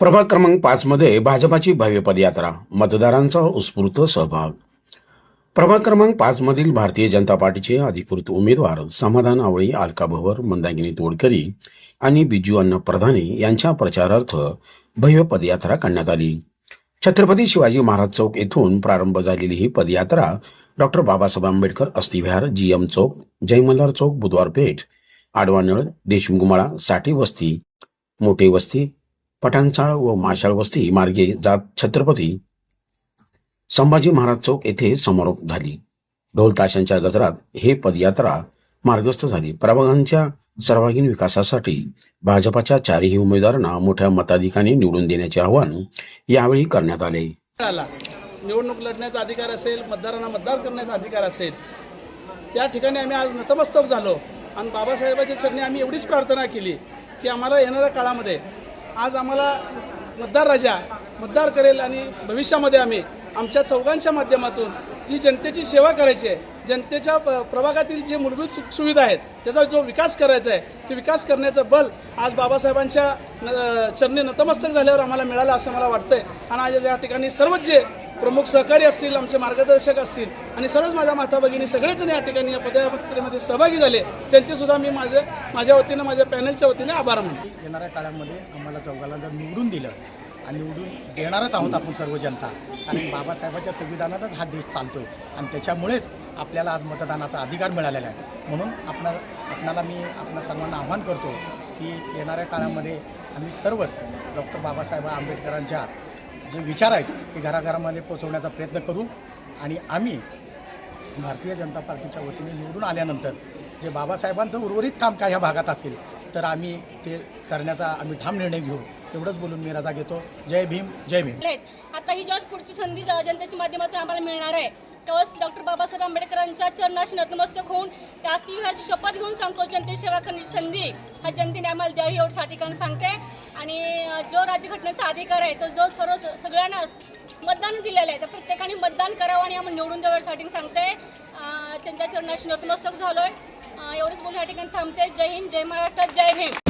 प्रभाग क्रमांक पाचमध्ये भाजपाची भव्य पदयात्रा मतदारांचा उत्स्फूर्त सहभाग. प्रभाग क्रमांक पाचमधील भारतीय जनता पार्टीचे अधिकृत उमेदवार समाधान आवळी अलका भवर मंदागिनी तोडकरी आणि बिजू अण्णा प्रधाने यांच्या प्रचारार्थ भव्य पदयात्रा काढण्यात आली. छत्रपती शिवाजी महाराज चौक येथून प्रारंभ झालेली ही पदयात्रा डॉक्टर बाबासाहेब आंबेडकर अस्थिविहार जी एम चौक जयमल्हार चौक बुधवार पेठ आडवानळ देशमुखमाळा साठी वस्ती मोठे वस्ती पठाणचाळ व माशाळ वस्ती मार्गे जात छत्रपती संभाजी महाराज चौक येथे समारोप झाली. ढोल ताशांच्या गजरात हे पदयात्रा मार्गस्थ झाली. प्रभागांच्या सर्वांगीण विकासासाठी भाजपाच्या चारही उमेदवारांना मोठ्या मताधिकाने निवडून देण्याचे आवाहन यावेळी करण्यात आले. निवडणूक लढण्याचा अधिकार असेल मतदारांना मतदार करण्याचा अधिकार असेल त्या ठिकाणी आम्ही आज नतमस्तक झालो. आणि बाबासाहेबांच्या चरणी आम्ही एवढीच प्रार्थना केली की आम्हाला येणाऱ्या काळामध्ये आज आम्हाला मतदार राजा मतदार करेल आणि भविष्यामध्ये आम्ही आमच्या चौघांच्या माध्यमातून जी जनतेची सेवा करायची आहे जनतेच्या प- प्रभागातील जे मूलभूत सु सुविधा आहेत त्याचा जो विकास करायचा आहे ते विकास करण्याचं बल आज बाबासाहेबांच्या न- चरणी नतमस्तक झाल्यावर आम्हाला मिळालं असं मला वाटतंय. आणि आज या ठिकाणी सर्वच जे प्रमुख सहकारी असतील आमचे मार्गदर्शक असतील आणि सर्वच माझ्या माता भगिनी सगळेजण या ठिकाणी या पदयात्रेमध्ये सहभागी झाले त्यांचे सुद्धा मी माझ्या माझ्या वतीनं माझ्या पॅनलच्या वतीने आभार मानतो. येणाऱ्या काळामध्ये आम्हाला चौघाला जर निवडून दिलं आणि निवडून देणारच आहोत आपण सर्व जनता. कारण बाबासाहेबांच्या संविधानातच हा देश चालतोय. आणि त्याच्यामुळेच आपल्याला आज मतदानाचा अधिकार मिळालेला आहे. म्हणून आपणा आपणाला मी आपणा सर्वांना आव्हान करतो की येणाऱ्या काळामध्ये आम्ही सर्वच डॉक्टर बाबासाहेब आंबेडकरांच्या जे विचार आहेत ते घराघरामध्ये पोचवण्याचा प्रयत्न करू आणि आम्ही भारतीय जनता पार्टीच्या वतीने निवडून आल्यानंतर जे बाबासाहेबांचं उर्वरित काम काय ह्या भागात असेल तर आम्ही ते करण्याचा आम्ही ठाम निर्णय घेऊ. एवढंच बोलून मी रजा घेतो. जय भीम जय भीम. आता ही जेव्हा पुढची संधी ज- जनतेच्या माध्यमातून आम्हाला मिळणार आहे. तेव्हाच डॉक्टर बाबासाहेब आंबेडकरांच्या चरणाशी नतमस्तक होऊन त्या अस्थिविहारची शपथ घेऊन सांगतो जनतेची सेवा करण्याची संधी. हा जनतेने आम्हाला द्यावी एवढं सा ठिकाणी सांगते. आणि जो राज्यघटनेचा अधिकार आहे तो जो सर्व सगळ्यांना मतदान दिलेलं आहे तर प्रत्येकाने मतदान करावं आणि आम्हाला निवडून द्यावं साठी सांगते. त्यांच्या चरणाशी नतमस्तक झालोय. आहे एवढंच बोलण्यासाठी थांबते. जय हिंद जय महाराष्ट्र जय भीम.